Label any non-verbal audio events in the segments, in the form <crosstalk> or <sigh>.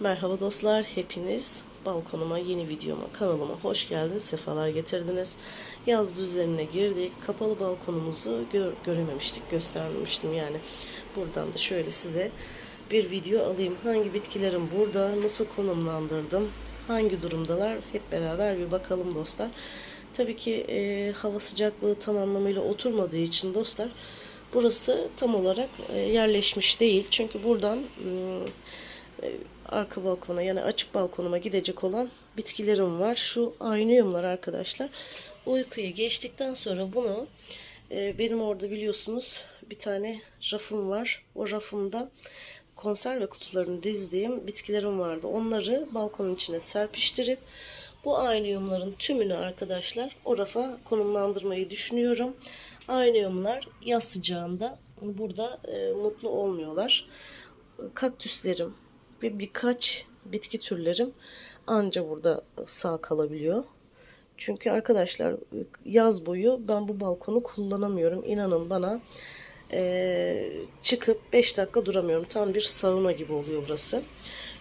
Merhaba dostlar, hepiniz balkonuma, yeni videoma, kanalıma hoş geldiniz, sefalar getirdiniz. Yaz düzenine girdik, kapalı balkonumuzu gör- görememiştik, göstermemiştim yani. Buradan da şöyle size bir video alayım. Hangi bitkilerim burada, nasıl konumlandırdım, hangi durumdalar hep beraber bir bakalım dostlar. Tabii ki e, hava sıcaklığı tam anlamıyla oturmadığı için dostlar, burası tam olarak e, yerleşmiş değil. Çünkü buradan... e, arka balkona yani açık balkonuma gidecek olan bitkilerim var. Şu aynıyumlar arkadaşlar. Uykuya geçtikten sonra bunu e, benim orada biliyorsunuz bir tane rafım var. O rafımda konserve kutularını dizdiğim bitkilerim vardı. Onları balkonun içine serpiştirip bu aynıyumların tümünü arkadaşlar o rafa konumlandırmayı düşünüyorum. Aynıyumlar yaz sıcağında burada e, mutlu olmuyorlar. Kaktüslerim, ve birkaç bitki türlerim anca burada sağ kalabiliyor. Çünkü arkadaşlar yaz boyu ben bu balkonu kullanamıyorum. İnanın bana eee, çıkıp 5 dakika duramıyorum. Tam bir sauna gibi oluyor burası.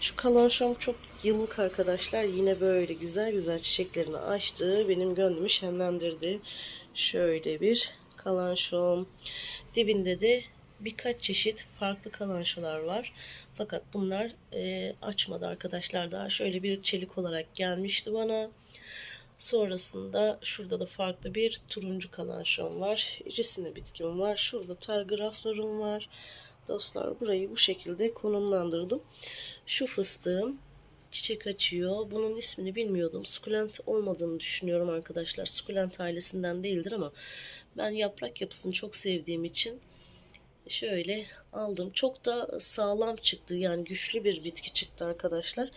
Şu kalanşom çok yıllık arkadaşlar. Yine böyle güzel güzel çiçeklerini açtı. Benim gönlümü şenlendirdi. Şöyle bir kalanşom. Dibinde de birkaç çeşit farklı kalanşolar var. Fakat bunlar e, açmadı arkadaşlar daha. Şöyle bir çelik olarak gelmişti bana. Sonrasında şurada da farklı bir turuncu kalanşon var. Risine bitkim var. Şurada telgraflarım var. Dostlar burayı bu şekilde konumlandırdım. Şu fıstığım çiçek açıyor. Bunun ismini bilmiyordum. Sukulent olmadığını düşünüyorum arkadaşlar. Sukulent ailesinden değildir ama ben yaprak yapısını çok sevdiğim için şöyle aldım. Çok da sağlam çıktı. Yani güçlü bir bitki çıktı arkadaşlar.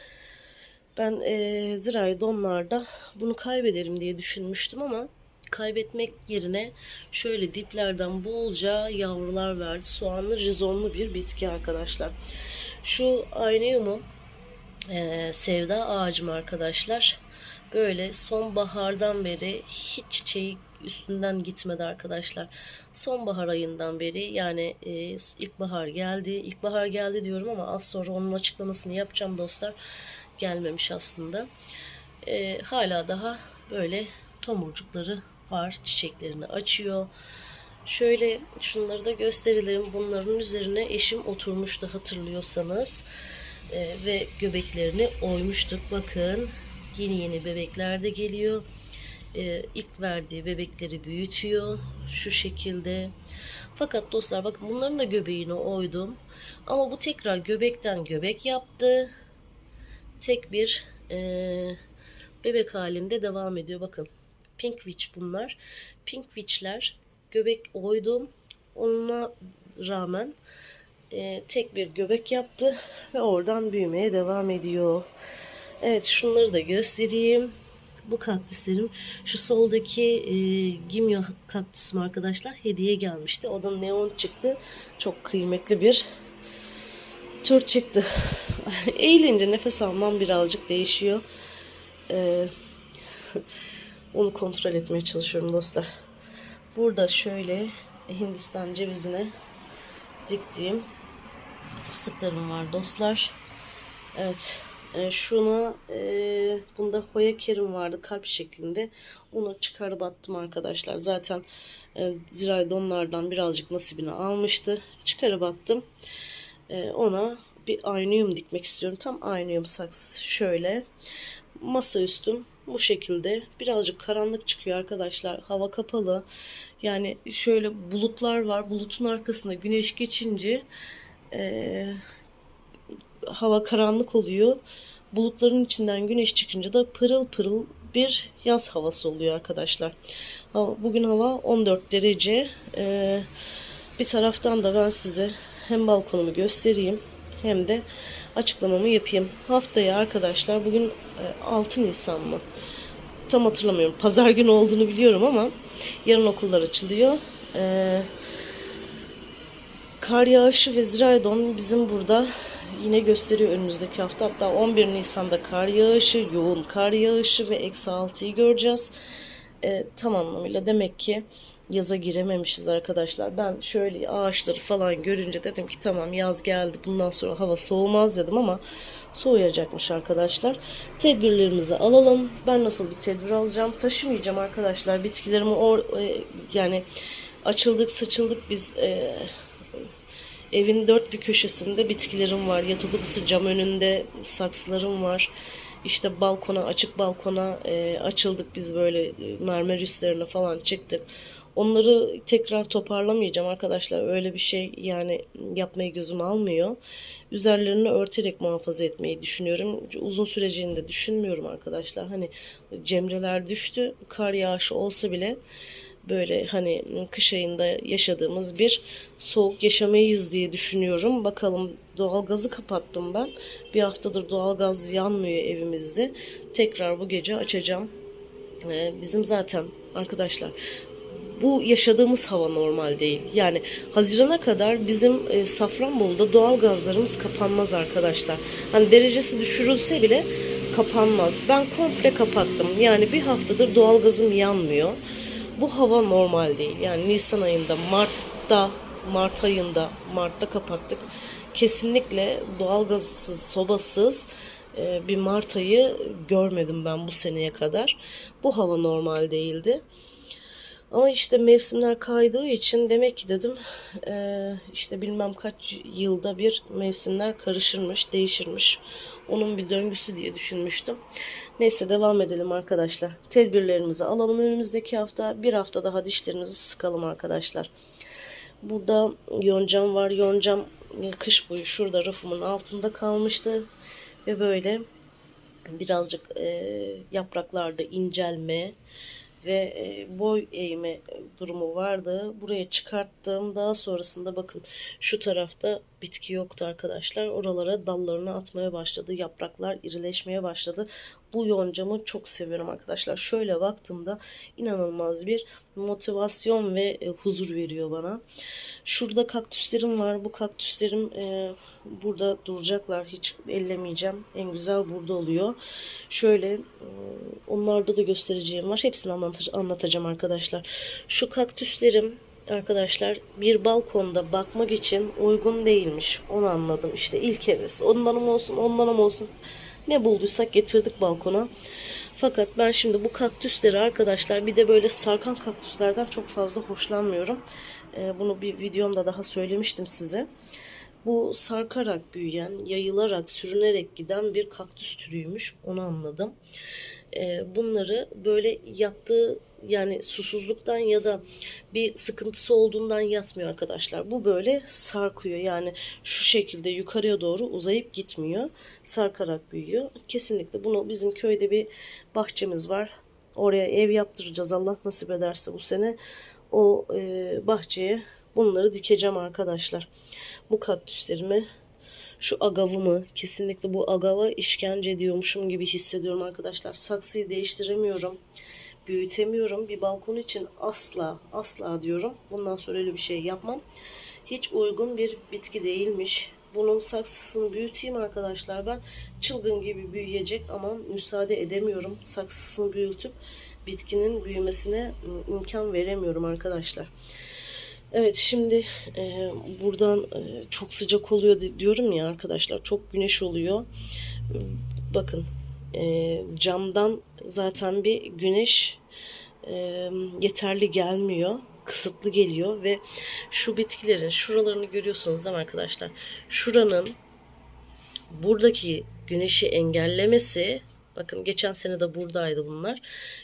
Ben e, zirai donlarda bunu kaybederim diye düşünmüştüm ama kaybetmek yerine şöyle diplerden bolca yavrular verdi. Soğanlı rizomlu bir bitki arkadaşlar. Şu aynayumu e, sevda ağacım arkadaşlar. Böyle sonbahardan beri hiç çiçeği üstünden gitmedi arkadaşlar. Sonbahar ayından beri yani e, ilkbahar geldi. İlkbahar geldi diyorum ama az sonra onun açıklamasını yapacağım dostlar. Gelmemiş aslında. E, hala daha böyle tomurcukları var. Çiçeklerini açıyor. Şöyle şunları da gösterelim. Bunların üzerine eşim oturmuştu hatırlıyorsanız. E, ve göbeklerini oymuştuk. Bakın yeni yeni bebekler de geliyor. E, ilk verdiği bebekleri büyütüyor. Şu şekilde. Fakat dostlar bakın bunların da göbeğini oydum. Ama bu tekrar göbekten göbek yaptı. Tek bir e, bebek halinde devam ediyor. Bakın Pink Witch bunlar. Pink Witch'ler göbek oydum. Ona rağmen e, tek bir göbek yaptı ve oradan büyümeye devam ediyor. Evet şunları da göstereyim. Bu kaktüslerim şu soldaki e, gimyo kaktüsüm arkadaşlar hediye gelmişti. O da neon çıktı. Çok kıymetli bir tür çıktı. <laughs> Eğilince nefes almam birazcık değişiyor. Ee, <laughs> onu kontrol etmeye çalışıyorum dostlar. Burada şöyle Hindistan cevizine diktiğim fıstıklarım var dostlar. Evet. E, şuna e, bunda hoya kerim vardı kalp şeklinde. Onu çıkarıp attım arkadaşlar. Zaten e, zirai donlardan birazcık nasibini almıştı. Çıkarıp attım. E, ona bir aynıyum dikmek istiyorum. Tam aynıyum saksısı şöyle. Masa üstüm bu şekilde. Birazcık karanlık çıkıyor arkadaşlar. Hava kapalı. Yani şöyle bulutlar var. Bulutun arkasında güneş geçince e, hava karanlık oluyor. Bulutların içinden güneş çıkınca da pırıl pırıl bir yaz havası oluyor arkadaşlar. Bugün hava 14 derece. Ee, bir taraftan da ben size hem balkonumu göstereyim hem de açıklamamı yapayım. Haftaya arkadaşlar bugün e, 6 Nisan mı? Tam hatırlamıyorum. Pazar günü olduğunu biliyorum ama yarın okullar açılıyor. Ee, Kar yağışı ve Ziraydon bizim burada yine gösteriyor önümüzdeki hafta. Hatta 11 Nisan'da kar yağışı, yoğun kar yağışı ve eksi 6'yı göreceğiz. Ee, tam anlamıyla demek ki yaza girememişiz arkadaşlar. Ben şöyle ağaçları falan görünce dedim ki tamam yaz geldi bundan sonra hava soğumaz dedim ama soğuyacakmış arkadaşlar. Tedbirlerimizi alalım. Ben nasıl bir tedbir alacağım? Taşımayacağım arkadaşlar. Bitkilerimi or, e, yani açıldık saçıldık biz e, evin dört bir köşesinde bitkilerim var. Yatak odası cam önünde saksılarım var. İşte balkona, açık balkona e, açıldık biz böyle e, mermer üstlerine falan çıktık. Onları tekrar toparlamayacağım arkadaşlar. Öyle bir şey yani yapmayı gözüm almıyor. Üzerlerini örterek muhafaza etmeyi düşünüyorum. Uzun süreceğini de düşünmüyorum arkadaşlar. Hani cemreler düştü. Kar yağışı olsa bile böyle hani kış ayında yaşadığımız bir soğuk yaşamayız diye düşünüyorum. Bakalım doğalgazı kapattım ben. Bir haftadır doğalgaz yanmıyor evimizde. Tekrar bu gece açacağım. Ee, bizim zaten arkadaşlar bu yaşadığımız hava normal değil. Yani Haziran'a kadar bizim e, Safranbolu'da doğal gazlarımız kapanmaz arkadaşlar. Hani derecesi düşürülse bile kapanmaz. Ben komple kapattım. Yani bir haftadır doğal gazım yanmıyor. Bu hava normal değil. Yani Nisan ayında, Mart'ta, Mart ayında, Mart'ta kapattık. Kesinlikle doğalgazsız, sobasız e, bir Mart ayı görmedim ben bu seneye kadar. Bu hava normal değildi. Ama işte mevsimler kaydığı için demek ki dedim eee, işte bilmem kaç yılda bir mevsimler karışırmış, değişirmiş. Onun bir döngüsü diye düşünmüştüm. Neyse devam edelim arkadaşlar. Tedbirlerimizi alalım önümüzdeki hafta. Bir hafta daha dişlerimizi sıkalım arkadaşlar. Burada yoncam var. Yoncam e, kış boyu şurada rafımın altında kalmıştı. Ve böyle birazcık e, yapraklarda incelme ve e, boy eğme durumu vardı. Buraya çıkarttım. Daha sonrasında bakın şu tarafta bitki yoktu arkadaşlar. Oralara dallarını atmaya başladı. Yapraklar irileşmeye başladı. Bu yoncamı çok seviyorum arkadaşlar. Şöyle baktığımda inanılmaz bir motivasyon ve e, huzur veriyor bana. Şurada kaktüslerim var. Bu kaktüslerim e, burada duracaklar. Hiç ellemeyeceğim. En güzel burada oluyor. Şöyle e, onlarda da göstereceğim var. Hepsini anlat- anlatacağım arkadaşlar. Şu kaktüslerim arkadaşlar bir balkonda bakmak için uygun değilmiş. Onu anladım. İşte ilk heves. Ondanım olsun, ondanım olsun. Ne bulduysak getirdik balkona. Fakat ben şimdi bu kaktüsleri arkadaşlar bir de böyle sarkan kaktüslerden çok fazla hoşlanmıyorum. Ee, bunu bir videomda daha söylemiştim size. Bu sarkarak büyüyen, yayılarak, sürünerek giden bir kaktüs türüymüş. Onu anladım. Ee, bunları böyle yattığı yani susuzluktan ya da bir sıkıntısı olduğundan yatmıyor arkadaşlar. Bu böyle sarkıyor. Yani şu şekilde yukarıya doğru uzayıp gitmiyor. Sarkarak büyüyor. Kesinlikle bunu bizim köyde bir bahçemiz var. Oraya ev yaptıracağız Allah nasip ederse bu sene. O e, bahçeye bunları dikeceğim arkadaşlar. Bu kaktüslerimi şu agavımı kesinlikle bu agava işkence ediyormuşum gibi hissediyorum arkadaşlar. Saksıyı değiştiremiyorum. Büyütemiyorum. Bir balkon için asla asla diyorum. Bundan sonra öyle bir şey yapmam. Hiç uygun bir bitki değilmiş. Bunun saksısını büyüteyim arkadaşlar. Ben çılgın gibi büyüyecek ama müsaade edemiyorum. Saksısını büyütüp bitkinin büyümesine ıı, imkan veremiyorum arkadaşlar. Evet şimdi e, buradan e, çok sıcak oluyor di- diyorum ya arkadaşlar çok güneş oluyor. Bakın e, camdan zaten bir güneş e, yeterli gelmiyor. Kısıtlı geliyor ve şu bitkilerin şuralarını görüyorsunuz değil mi arkadaşlar? Şuranın buradaki güneşi engellemesi bakın geçen sene de buradaydı bunlar.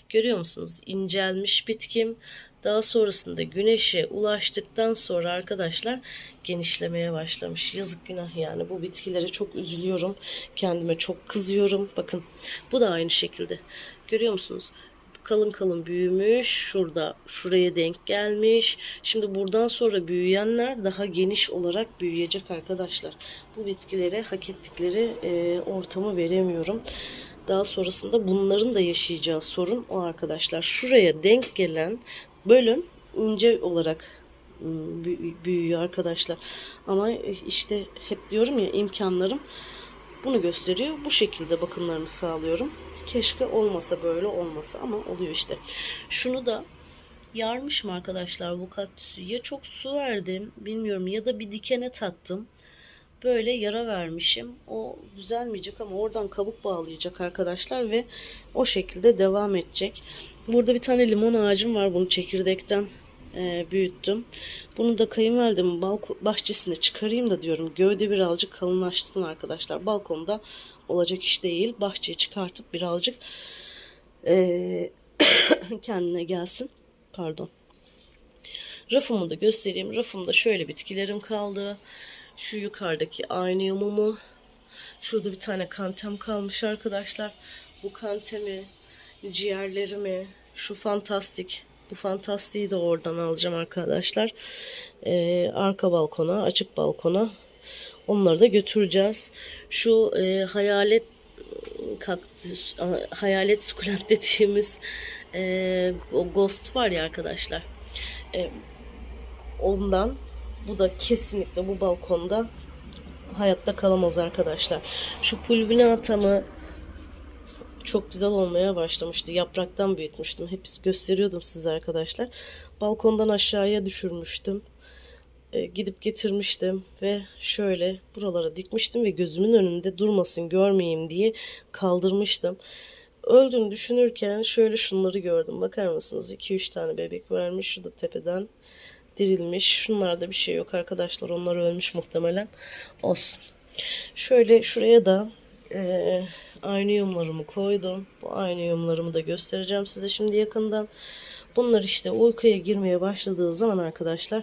Görüyor musunuz? İncelmiş bitkim. Daha sonrasında güneşe ulaştıktan sonra arkadaşlar genişlemeye başlamış. Yazık günah yani bu bitkilere çok üzülüyorum. Kendime çok kızıyorum. Bakın bu da aynı şekilde. Görüyor musunuz? kalın kalın büyümüş. Şurada şuraya denk gelmiş. Şimdi buradan sonra büyüyenler daha geniş olarak büyüyecek arkadaşlar. Bu bitkilere hak ettikleri e, ortamı veremiyorum. Daha sonrasında bunların da yaşayacağı sorun o arkadaşlar. Şuraya denk gelen bölüm ince olarak büyü- büyüyor arkadaşlar. Ama işte hep diyorum ya imkanlarım bunu gösteriyor. Bu şekilde bakımlarını sağlıyorum. Keşke olmasa böyle olmasa ama oluyor işte. Şunu da yarmışım arkadaşlar bu kaktüsü. Ya çok su verdim bilmiyorum ya da bir dikene taktım. böyle yara vermişim. O düzelmeyecek ama oradan kabuk bağlayacak arkadaşlar ve o şekilde devam edecek. Burada bir tane limon ağacım var. Bunu çekirdekten e, büyüttüm. Bunu da kayınvalidemin bahçesine çıkarayım da diyorum. Gövde birazcık kalınlaşsın arkadaşlar. Balkonda olacak iş değil. Bahçeye çıkartıp birazcık e, <coughs> kendine gelsin. Pardon. Rafımı da göstereyim. Rafımda şöyle bitkilerim kaldı. Şu yukarıdaki aynı mumu. Şurada bir tane kantem kalmış arkadaşlar. Bu kantemi, ciğerlerimi, şu fantastik, bu fantastiği de oradan alacağım arkadaşlar. Ee, arka balkona, açık balkona onları da götüreceğiz. Şu e, hayalet kaktüs, hayalet sukulent <laughs> dediğimiz e, ghost var ya arkadaşlar. E, ondan bu da kesinlikle bu balkonda hayatta kalamaz arkadaşlar. Şu pulvinatamı çok güzel olmaya başlamıştı. Yapraktan büyütmüştüm. Hep gösteriyordum size arkadaşlar. Balkondan aşağıya düşürmüştüm. E, gidip getirmiştim ve şöyle buralara dikmiştim ve gözümün önünde durmasın görmeyeyim diye kaldırmıştım. Öldüğünü düşünürken şöyle şunları gördüm. Bakar mısınız? 2-3 tane bebek vermiş. Şurada tepeden dirilmiş. Şunlarda bir şey yok arkadaşlar. Onlar ölmüş muhtemelen. Olsun. Şöyle şuraya da e, aynıyumlarımı koydum. Bu aynıyumlarımı da göstereceğim size şimdi yakından. Bunlar işte uykuya girmeye başladığı zaman arkadaşlar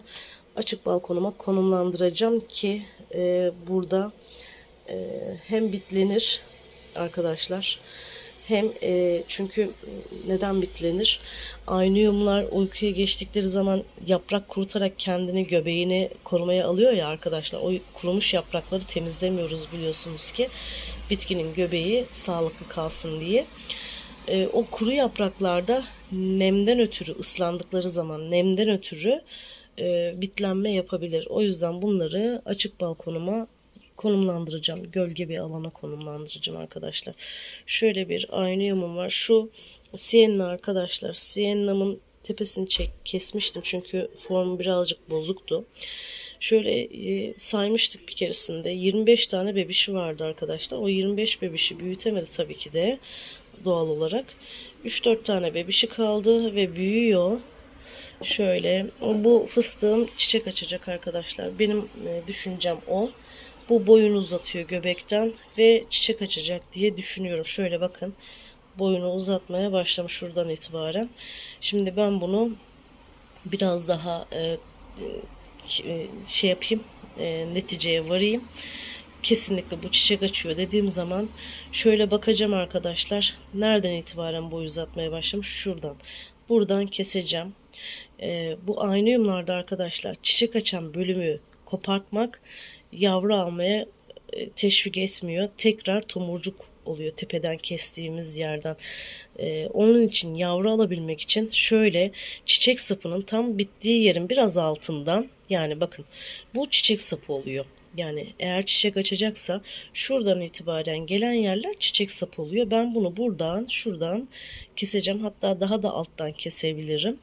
açık balkonuma konumlandıracağım ki e, burada e, hem bitlenir arkadaşlar hem e, çünkü neden bitlenir? Aynıyumlar uykuya geçtikleri zaman yaprak kurutarak kendini göbeğini korumaya alıyor ya arkadaşlar. O kurumuş yaprakları temizlemiyoruz biliyorsunuz ki bitkinin göbeği sağlıklı kalsın diye. E, o kuru yapraklarda nemden ötürü ıslandıkları zaman nemden ötürü e, bitlenme yapabilir. O yüzden bunları açık balkonuma konumlandıracağım. Gölge bir alana konumlandıracağım arkadaşlar. Şöyle bir aynıyumum var. Şu sienna arkadaşlar. Sienna'mın tepesini çek, kesmiştim çünkü formu birazcık bozuktu. Şöyle e, saymıştık bir keresinde. 25 tane bebişi vardı arkadaşlar. O 25 bebişi büyütemedi tabii ki de doğal olarak. 3-4 tane bebişi kaldı ve büyüyor. Şöyle bu fıstığım çiçek açacak arkadaşlar. Benim e, düşüncem o. Bu boyunu uzatıyor göbekten ve çiçek açacak diye düşünüyorum. Şöyle bakın boyunu uzatmaya başlamış şuradan itibaren. Şimdi ben bunu biraz daha e, şey yapayım e, neticeye varayım. Kesinlikle bu çiçek açıyor dediğim zaman şöyle bakacağım arkadaşlar. Nereden itibaren boy uzatmaya başlamış? Şuradan. Buradan keseceğim. E, bu aynıyumlarda arkadaşlar çiçek açan bölümü kopartmak yavru almaya e, teşvik etmiyor. Tekrar tomurcuk oluyor tepeden kestiğimiz yerden. Ee, onun için yavru alabilmek için şöyle çiçek sapının tam bittiği yerin biraz altından yani bakın bu çiçek sapı oluyor. Yani eğer çiçek açacaksa şuradan itibaren gelen yerler çiçek sapı oluyor. Ben bunu buradan şuradan keseceğim. Hatta daha da alttan kesebilirim.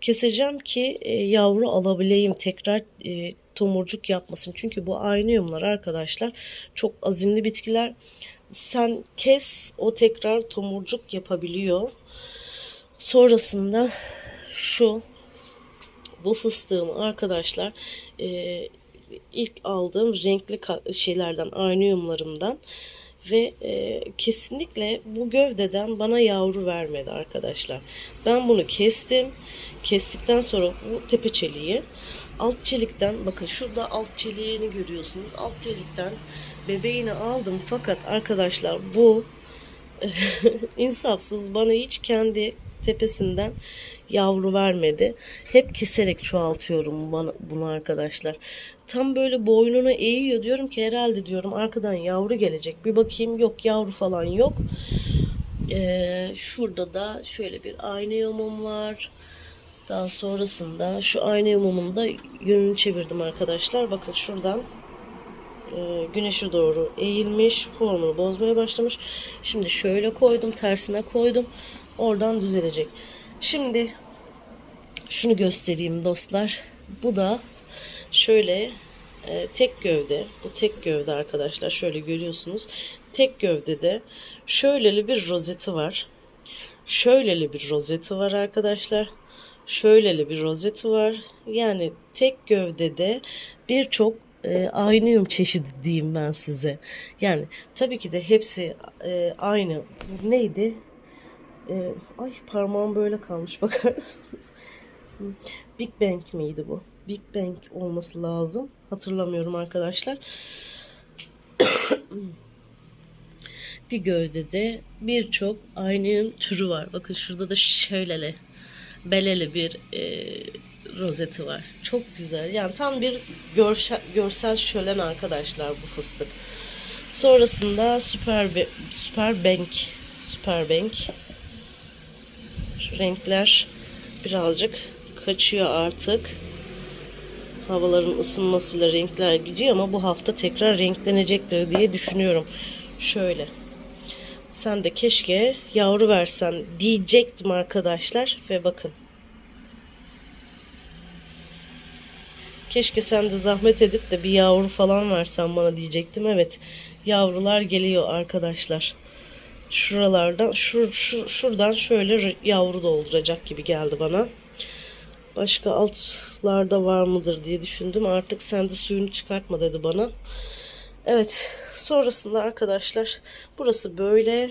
Keseceğim ki e, yavru alabileyim. Tekrar e, tomurcuk yapmasın. Çünkü bu aynıyumlar arkadaşlar çok azimli bitkiler. Sen kes o tekrar tomurcuk yapabiliyor. Sonrasında şu bu fıstığımı arkadaşlar e, ilk aldığım renkli şeylerden aynıyumlarımdan ve e, kesinlikle bu gövdeden bana yavru vermedi arkadaşlar. Ben bunu kestim. Kestikten sonra bu tepe çeliği alt çelikten bakın şurada alt çeliğini görüyorsunuz. Alt çelikten bebeğini aldım fakat arkadaşlar bu <laughs> insafsız bana hiç kendi tepesinden yavru vermedi. Hep keserek çoğaltıyorum bana, bunu arkadaşlar. Tam böyle boynunu eğiyor diyorum ki herhalde diyorum arkadan yavru gelecek. Bir bakayım yok yavru falan yok. Ee, şurada da şöyle bir ayna yumum var. Daha sonrasında şu ayna yumumun da yönünü çevirdim arkadaşlar. Bakın şuradan e, güneşe doğru eğilmiş. Formunu bozmaya başlamış. Şimdi şöyle koydum. Tersine koydum. Oradan düzelecek. Şimdi şunu göstereyim dostlar. Bu da şöyle e, tek gövde. Bu tek gövde arkadaşlar. Şöyle görüyorsunuz. Tek gövdede şöyleli bir rozeti var. Şöyleli bir rozeti var arkadaşlar. Şöyleli bir rozeti var. Yani tek gövdede birçok e, aynıyum çeşidi diyeyim ben size. Yani tabii ki de hepsi e, aynı. Neydi? E, ay parmağım böyle kalmış <laughs> bakar mısınız? Big Bang miydi bu? Big Bang olması lazım. Hatırlamıyorum arkadaşlar. <coughs> bir gövdede birçok aynı türü var. Bakın şurada da şöylele, beleli bir e, rozeti var. Çok güzel. Yani tam bir görsel, görsel şölen arkadaşlar bu fıstık. Sonrasında Super, Be- Super Bank. Super Bank. Renkler birazcık kaçıyor artık. Havaların ısınmasıyla renkler gidiyor ama bu hafta tekrar renklenecektir diye düşünüyorum. Şöyle. Sen de keşke yavru versen diyecektim arkadaşlar ve bakın. Keşke sen de zahmet edip de bir yavru falan versen bana diyecektim. Evet. Yavrular geliyor arkadaşlar. Şuralardan şur, şur, şuradan şöyle yavru dolduracak gibi geldi bana. Başka altlarda var mıdır diye düşündüm. Artık sen de suyunu çıkartma dedi bana. Evet. Sonrasında arkadaşlar burası böyle.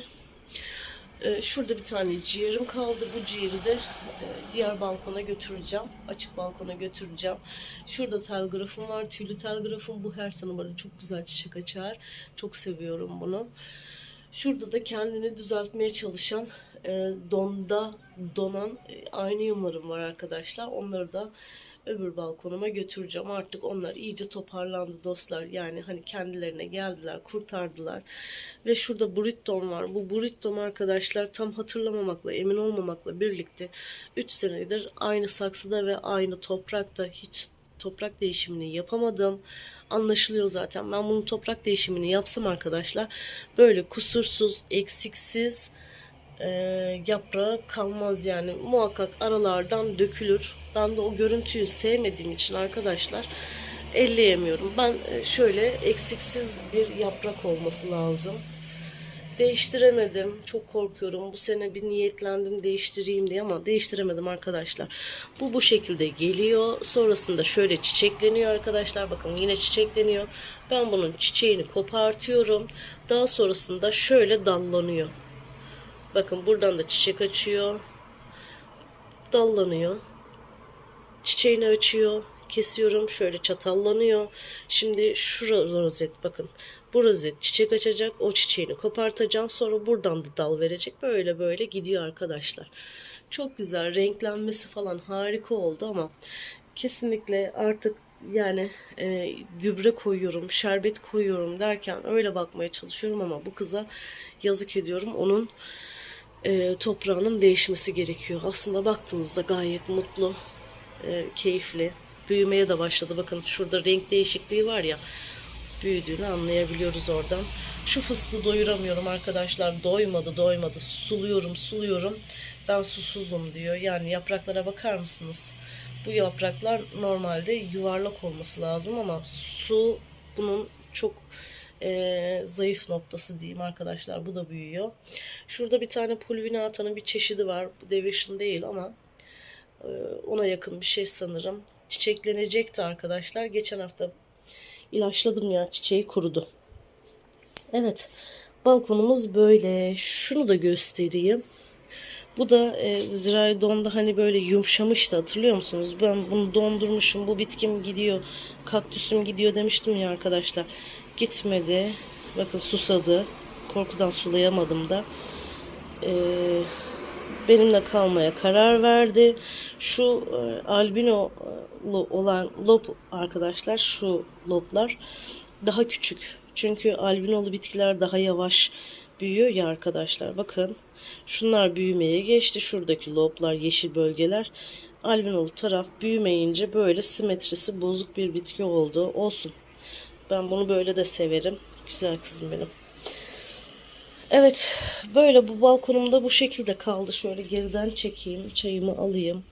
Ee, şurada bir tane ciğerim kaldı. Bu ciğeri de e, diğer balkona götüreceğim. Açık balkona götüreceğim. Şurada telgrafım var. Tüylü telgrafım. Bu her sene çok güzel çiçek açar. Çok seviyorum bunu. Şurada da kendini düzeltmeye çalışan e, donda donan e, aynı yumlarım var arkadaşlar. Onları da öbür balkonuma götüreceğim. Artık onlar iyice toparlandı dostlar. Yani hani kendilerine geldiler, kurtardılar. Ve şurada burritom var. Bu burritom arkadaşlar tam hatırlamamakla, emin olmamakla birlikte 3 senedir aynı saksıda ve aynı toprakta hiç toprak değişimini yapamadım. Anlaşılıyor zaten. Ben bunun toprak değişimini yapsam arkadaşlar böyle kusursuz, eksiksiz e, yaprağı kalmaz yani. Muhakkak aralardan dökülür. Ben de o görüntüyü sevmediğim için arkadaşlar elleyemiyorum. Ben e, şöyle eksiksiz bir yaprak olması lazım. Değiştiremedim. Çok korkuyorum. Bu sene bir niyetlendim değiştireyim diye ama değiştiremedim arkadaşlar. Bu bu şekilde geliyor. Sonrasında şöyle çiçekleniyor arkadaşlar. Bakın yine çiçekleniyor. Ben bunun çiçeğini kopartıyorum. Daha sonrasında şöyle dallanıyor. Bakın buradan da çiçek açıyor. Dallanıyor. Çiçeğini açıyor. Kesiyorum. Şöyle çatallanıyor. Şimdi şu rozet bakın. Bu rozet çiçek açacak. O çiçeğini kopartacağım. Sonra buradan da dal verecek. Böyle böyle gidiyor arkadaşlar. Çok güzel. Renklenmesi falan harika oldu ama kesinlikle artık yani e, gübre koyuyorum, şerbet koyuyorum derken öyle bakmaya çalışıyorum ama bu kıza yazık ediyorum. Onun e, toprağının değişmesi gerekiyor. Aslında baktığınızda gayet mutlu, e, keyifli. Büyümeye de başladı. Bakın şurada renk değişikliği var ya. Büyüdüğünü anlayabiliyoruz oradan. Şu fıstığı doyuramıyorum arkadaşlar. Doymadı doymadı. Suluyorum suluyorum. Ben susuzum diyor. Yani yapraklara bakar mısınız? Bu yapraklar normalde yuvarlak olması lazım ama su bunun çok e, zayıf noktası diyeyim arkadaşlar. Bu da büyüyor. Şurada bir tane pulvinatanın bir çeşidi var. Bu deviation değil ama e, ona yakın bir şey sanırım. Çiçeklenecekti arkadaşlar. Geçen hafta ilaçladım ya çiçeği kurudu. Evet balkonumuz böyle. Şunu da göstereyim. Bu da e, zirai donda hani böyle yumuşamıştı hatırlıyor musunuz? Ben bunu dondurmuşum. Bu bitkim gidiyor. Kaktüsüm gidiyor demiştim ya arkadaşlar. Gitmedi. Bakın susadı. Korkudan sulayamadım da. E, benimle kalmaya karar verdi. Şu e, albino e, olan lob arkadaşlar şu loblar daha küçük. Çünkü albinolu bitkiler daha yavaş büyüyor ya arkadaşlar. Bakın şunlar büyümeye geçti. Şuradaki loblar yeşil bölgeler. Albinolu taraf büyümeyince böyle simetrisi bozuk bir bitki oldu. Olsun. Ben bunu böyle de severim. Güzel kızım benim. Evet böyle bu balkonumda bu şekilde kaldı. Şöyle geriden çekeyim. Çayımı alayım.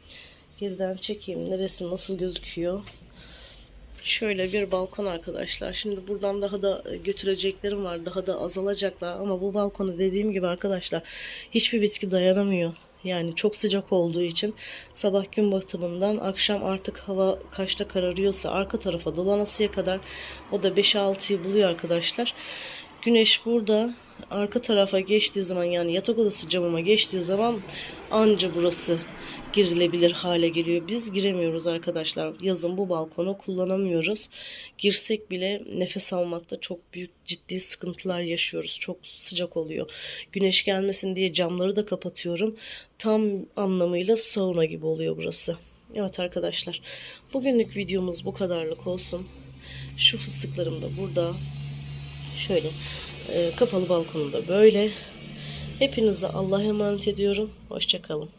Geriden çekeyim. Neresi nasıl gözüküyor. Şöyle bir balkon arkadaşlar. Şimdi buradan daha da e, götüreceklerim var. Daha da azalacaklar. Ama bu balkonu dediğim gibi arkadaşlar hiçbir bitki dayanamıyor. Yani çok sıcak olduğu için sabah gün batımından akşam artık hava kaçta kararıyorsa arka tarafa dolanasıya kadar o da 5-6'yı buluyor arkadaşlar. Güneş burada arka tarafa geçtiği zaman yani yatak odası camıma geçtiği zaman anca burası girilebilir hale geliyor. Biz giremiyoruz arkadaşlar. Yazın bu balkonu kullanamıyoruz. Girsek bile nefes almakta çok büyük ciddi sıkıntılar yaşıyoruz. Çok sıcak oluyor. Güneş gelmesin diye camları da kapatıyorum. Tam anlamıyla sauna gibi oluyor burası. Evet arkadaşlar. Bugünlük videomuz bu kadarlık olsun. Şu fıstıklarım da burada. Şöyle e, kapalı balkonumda böyle. Hepinize Allah'a emanet ediyorum. Hoşçakalın.